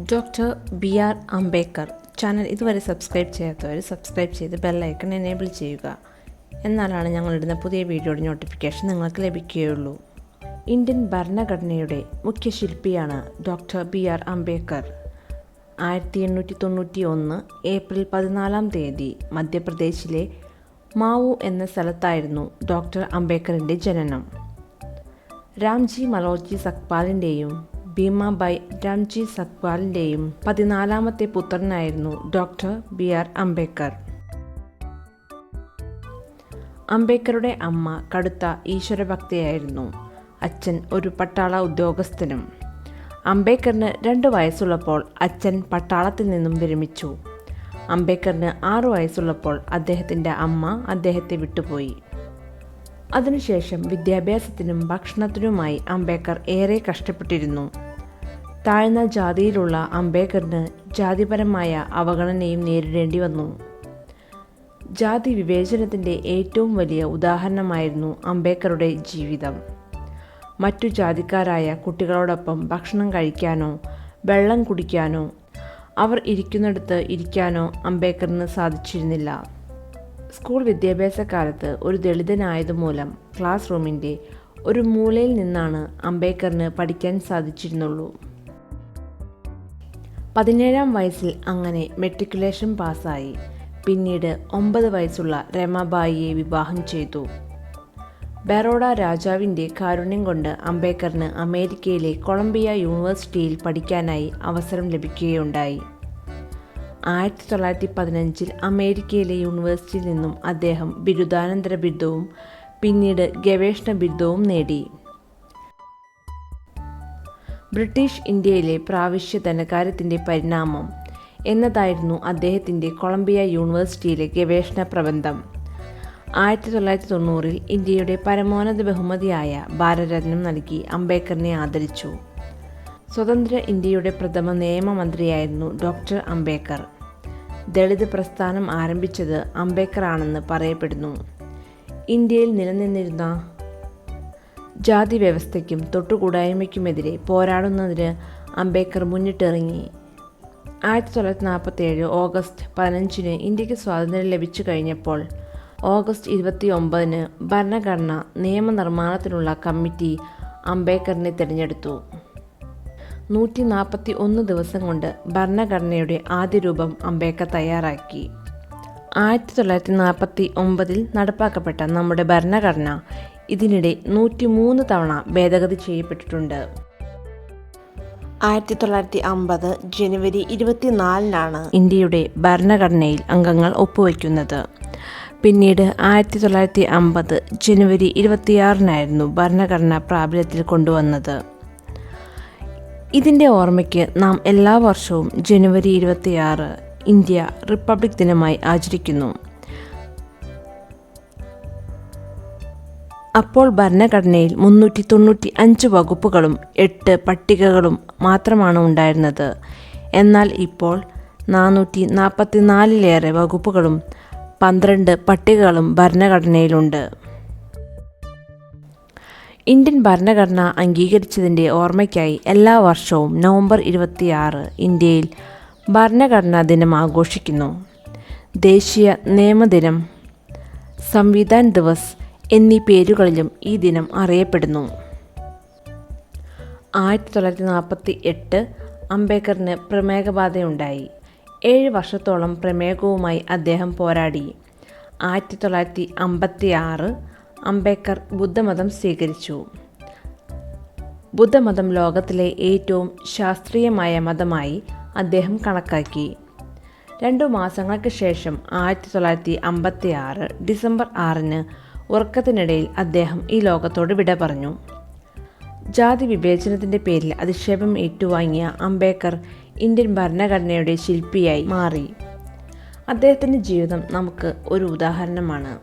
Doctor B R Ambedkar. Channel ഇതുവരെ subscribe ചെയ്യാത്തവർ subscribe ചെയ്ത് ബെല്ലൈക്കൺ എനേബിൾ ചെയ്യുക. എന്നാലാണ് ഞങ്ങളിടുന്ന പുതിയ വീഡിയോയുടെ നോട്ടിഫിക്കേഷൻ നിങ്ങൾക്ക് ലഭിക്കുകയുള്ളൂ. ഇന്ത്യൻ ഭരണഘടനയുടെ മുഖ്യ ശില്പിയാണ് ഡോക്ടർ ബി ആർ അംബേദ്കർ. ആയിരത്തി എണ്ണൂറ്റി തൊണ്ണൂറ്റി ഒന്ന് ഏപ്രിൽ പതിനാലാം തീയതി മധ്യപ്രദേശിലെ മാവു എന്ന സ്ഥലത്തായിരുന്നു ഡോക്ടർ അംബേദ്കറിന്റെ ജനനം. രാംജി മലോജി സക്പാലിന്റെയും ഭീമാബായ് രാംജി സത്പാലിന്റെയും പതിനാലാമത്തെ പുത്രനായിരുന്നു ഡോക്ടർ ബി ആർ അംബേദ്കർ. അംബേദ്കറുടെ അമ്മ കടുത്ത ഈശ്വരഭക്തയായിരുന്നു. അച്ഛൻ ഒരു പട്ടാള ഉദ്യോഗസ്ഥനും. അംബേദ്കറിന് രണ്ട് വയസ്സുള്ളപ്പോൾ അച്ഛൻ പട്ടാളത്തിൽ നിന്നും വിരമിച്ചു. അംബേദ്കറിന് ആറു വയസ്സുള്ളപ്പോൾ അദ്ദേഹത്തിന്റെ അമ്മ അദ്ദേഹത്തെ വിട്ടുപോയി. അതിനുശേഷം വിദ്യാഭ്യാസത്തിനും ഭക്ഷണത്തിനുമായി അംബേദ്കർ ഏറെ കഷ്ടപ്പെട്ടിരുന്നു. താഴ്ന്ന ജാതിയിലുള്ള അംബേദ്കറിന് ജാതിപരമായ അവഗണനയും നേരിടേണ്ടി വന്നു. ജാതി വിവേചനത്തിന്റെ ഏറ്റവും വലിയ ഉദാഹരണമായിരുന്നു അംബേദ്കറുടെ ജീവിതം. മറ്റു ജാതിക്കാരായ കുട്ടികളോടൊപ്പം ഭക്ഷണം കഴിക്കാനോ വെള്ളം കുടിക്കാനോ അവർ ഇരിക്കുന്നിടത്ത് ഇരിക്കാനോ അംബേദ്കറിന് സാധിച്ചിരുന്നില്ല. സ്കൂൾ വിദ്യാഭ്യാസ കാലത്ത് ഒരു ദളിതനായതുമൂലം ക്ലാസ് റൂമിന്റെ ഒരു മൂലയിൽ നിന്നാണ് അംബേദ്കറിന് പഠിക്കാൻ സാധിച്ചിരുന്നുള്ളൂ. പതിനേഴാം വയസ്സിൽ അങ്ങനെ മെട്രിക്കുലേഷൻ പാസ്സായി. പിന്നീട് ഒമ്പത് വയസ്സുള്ള രമാബായിയെ വിവാഹം ചെയ്തു. ബറോഡ രാജാവിന്റെ കാരുണ്യം കൊണ്ട് അംബേദ്കറിന് അമേരിക്കയിലെ കൊളംബിയ യൂണിവേഴ്സിറ്റിയിൽ പഠിക്കാനായി അവസരം ലഭിക്കുകയുണ്ടായി. ആയിരത്തി തൊള്ളായിരത്തി പതിനഞ്ചിൽ അമേരിക്കയിലെ യൂണിവേഴ്സിറ്റിയിൽ നിന്നും അദ്ദേഹം ബിരുദാനന്തര ബിരുദവും പിന്നീട് ഗവേഷണ ബിരുദവും നേടി. ബ്രിട്ടീഷ് ഇന്ത്യയിലെ പ്രാവശ്യ ധനകാര്യത്തിന്റെ പരിണാമം എന്നതായിരുന്നു അദ്ദേഹത്തിന്റെ കൊളംബിയ യൂണിവേഴ്സിറ്റിയിലെ ഗവേഷണ പ്രബന്ധം. ആയിരത്തി തൊള്ളായിരത്തി തൊണ്ണൂറിൽ ഇന്ത്യയുടെ പരമോന്നത ബഹുമതിയായ ഭാരതരത്നം നൽകി അംബേദ്കറിനെ ആദരിച്ചു. സ്വതന്ത്ര ഇന്ത്യയുടെ പ്രഥമ നിയമമന്ത്രിയായിരുന്നു ഡോക്ടർ അംബേദ്കർ. ദളിത് പ്രസ്ഥാനം ആരംഭിച്ചത് അംബേദ്കർ ആണെന്ന് പറയപ്പെടുന്നു. ഇന്ത്യയിൽ നിലനിന്നിരുന്ന ജാതി വ്യവസ്ഥയ്ക്കും തൊട്ടുകൂടായ്മയ്ക്കുമെതിരെ പോരാടുന്നതിന് അംബേദ്കർ മുന്നിട്ടിറങ്ങി. ആയിരത്തി തൊള്ളായിരത്തി നാൽപ്പത്തി ഏഴ് ഓഗസ്റ്റ് പതിനഞ്ചിന് ഇന്ത്യയ്ക്ക് സ്വാതന്ത്ര്യം ലഭിച്ചു കഴിഞ്ഞപ്പോൾ ഓഗസ്റ്റ് ഇരുപത്തി ഒമ്പതിന് ഭരണഘടന നിയമനിർമ്മാണത്തിനുള്ള കമ്മിറ്റി അംബേദ്കറിനെ തിരഞ്ഞെടുത്തു. നൂറ്റി നാൽപ്പത്തി ഒന്ന് ദിവസം കൊണ്ട് ഭരണഘടനയുടെ ആദ്യ രൂപം അംബേദ്കർ തയ്യാറാക്കി. ആയിരത്തി തൊള്ളായിരത്തി നാൽപ്പത്തി ഒമ്പതിൽ നടപ്പാക്കപ്പെട്ട നമ്മുടെ ഭരണഘടന ഇതിനിടെ നൂറ്റി മൂന്ന് തവണ ഭേദഗതി ചെയ്യപ്പെട്ടിട്ടുണ്ട്. ആയിരത്തി തൊള്ളായിരത്തി അമ്പത് ജനുവരി ഇരുപത്തിനാലിനാണ് ഇന്ത്യയുടെ ഭരണഘടനയിൽ അംഗങ്ങൾ ഒപ്പുവയ്ക്കുന്നത് പിന്നീട് ആയിരത്തി തൊള്ളായിരത്തി അമ്പത് ജനുവരി ഇരുപത്തിയാറിനായിരുന്നു ഭരണഘടന പ്രാബല്യത്തിൽ കൊണ്ടുവന്നത്. ഇതിന്റെ ഓർമ്മയ്ക്ക് നാം എല്ലാ വർഷവും ജനുവരി ഇരുപത്തിയാറ് ഇന്ത്യ റിപ്പബ്ലിക് ദിനമായി ആചരിക്കുന്നു. അപ്പോൾ ഭരണഘടനയിൽ മുന്നൂറ്റി തൊണ്ണൂറ്റി അഞ്ച് വകുപ്പുകളും എട്ട് പട്ടികകളും മാത്രമാണ് ഉണ്ടായിരുന്നത്. എന്നാൽ ഇപ്പോൾ നാനൂറ്റി നാൽപ്പത്തിനാലിലേറെ വകുപ്പുകളും പന്ത്രണ്ട് പട്ടികകളും ഭരണഘടനയിലുണ്ട്. ഇന്ത്യൻ ഭരണഘടന അംഗീകരിച്ചതിന്റെ ഓർമ്മയ്ക്കായി എല്ലാ വർഷവും നവംബർ ഇരുപത്തിയാറ് ഇന്ത്യയിൽ ഭരണഘടനാ ദിനം ആഘോഷിക്കുന്നു. ദേശീയ നിയമദിനം സംവിധാൻ ദിവസ് എന്നീ പേരുകളിലും ഈ ദിനം അറിയപ്പെടുന്നു. ആയിരത്തി തൊള്ളായിരത്തി നാൽപ്പത്തി എട്ട് അംബേദ്കറിന് പ്രമേഹബാധയുണ്ടായി. ഏഴ് വർഷത്തോളം പ്രമേഹവുമായി അദ്ദേഹം പോരാടി. ആയിരത്തി തൊള്ളായിരത്തി അമ്പത്തി ആറ് അംബേദ്കർ ബുദ്ധമതം സ്വീകരിച്ചു. ബുദ്ധമതം ലോകത്തിലെ ഏറ്റവും ശാസ്ത്രീയമായ മതമായി അദ്ദേഹം കണക്കാക്കി. രണ്ടു മാസങ്ങൾക്ക് ശേഷം ആയിരത്തി തൊള്ളായിരത്തി അമ്പത്തി ആറ് ഡിസംബർ ആറിന് ഉറക്കത്തിനിടയിൽ അദ്ദേഹം ഈ ലോകത്തോട് വിട പറഞ്ഞു. ജാതി വിവേചനത്തിന്റെ പേരിൽ അധിക്ഷേപം ഏറ്റുവാങ്ങിയ അംബേദ്കർ ഇന്ത്യൻ ഭരണഘടനയുടെ ശില്പിയായി മാറി. അദ്ദേഹത്തിന്റെ ജീവിതം നമുക്ക് ഒരു ഉദാഹരണമാണ്.